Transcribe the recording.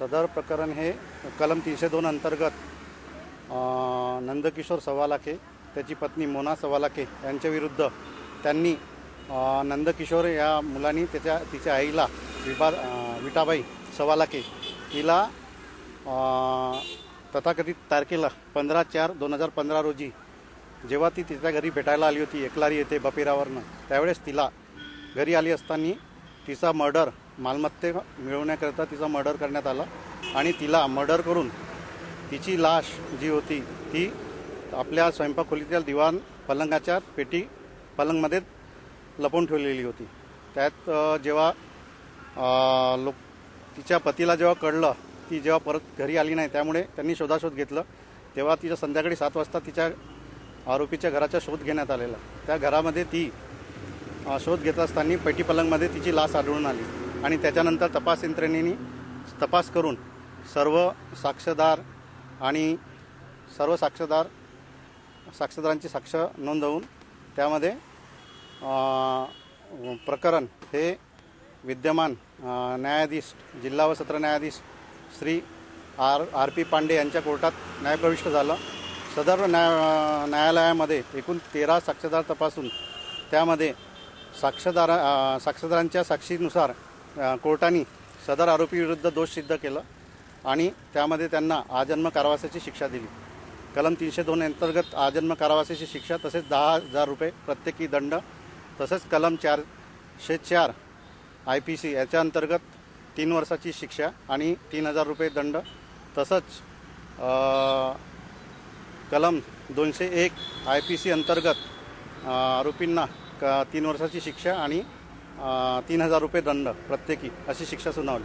सदर प्रकरण हे कलम तीनशे दोन अंतर्गत नंदकिशोर सवालाखे त्याची पत्नी मोना सवालाखे यांच्याविरुद्ध त्यांनी नंदकिशोर या मुलांनी त्याच्या तिच्या आईला विभा विटाबाई सवालाखे हिला तथाकथित तारखेला पंधरा चार दोन हजार पंधरा रोजी जेव्हा ती तिच्या घरी भेटायला आली होती एकलारी येथे बपिरावरनं त्यावेळेस तिला घरी आली असताना तिचा मर्डर मालमत्ते मिळवण्याकरता तिचा मर्डर करण्यात आला आणि तिला मर्डर करून तिची लाश जी होती ती आपल्या स्वयंपाकखोलीतील दिवाण पलंगाच्या पेटी पलंगमध्ये लपवून ठेवलेली होती. त्यात जेव्हा लोक तिच्या पतीला जेव्हा कळलं ती जेव्हा परत घरी आली नाही त्यामुळे त्यांनी शोधाशोध घेतलं. तेव्हा तिच्या संध्याकाळी सात वाजता तिच्या आरोपीच्या घराचा शोध घेण्यात आलेला. त्या घरामध्ये ती शोध घेत असताना पेटी पलंगमध्ये तिची लाश आढळून आली. आणि त्याच्यानंतर तपास यंत्रणेने तपास करून सर्व साक्षीदार आणि सर्व साक्षीदार साक्षीदारांची साक्ष नोंदवून त्यामध्ये प्रकरण हे विद्यमान न्यायाधीश जिल्हा व सत्र न्यायाधीश Shri R R P Pande यांच्या कोर्टात न्यायप्रविष्ट झालं. सदर न्याय न्यायालयामध्ये एकूण तेरा साक्षीदार तपासून त्यामध्ये साक्षीदार अ, साक्षीदारांच्या साक्षीनुसार कोर्टाने सदर आरोपीविरुद्ध दोष सिद्ध केलं आणि त्यामध्ये त्यांना आजन्म कारावासाची शिक्षा दिली. कलम तीनशे दोन अंतर्गत आजन्म कारावासाची शिक्षा तसेच दहा हजार रुपये प्रत्येकी दंड तसेच कलम चारशे चार आय पी सी याच्या अंतर्गत तीन वर्षाची शिक्षा आणि तीन हजार रुपये दंड तसंच कलम दोनशे एक आय पी सी अंतर्गत आरोपींना क तीन वर्षाची शिक्षा आणि तीन हजार रुपये दंड प्रत्येकी अशी शिक्षा सुनावली.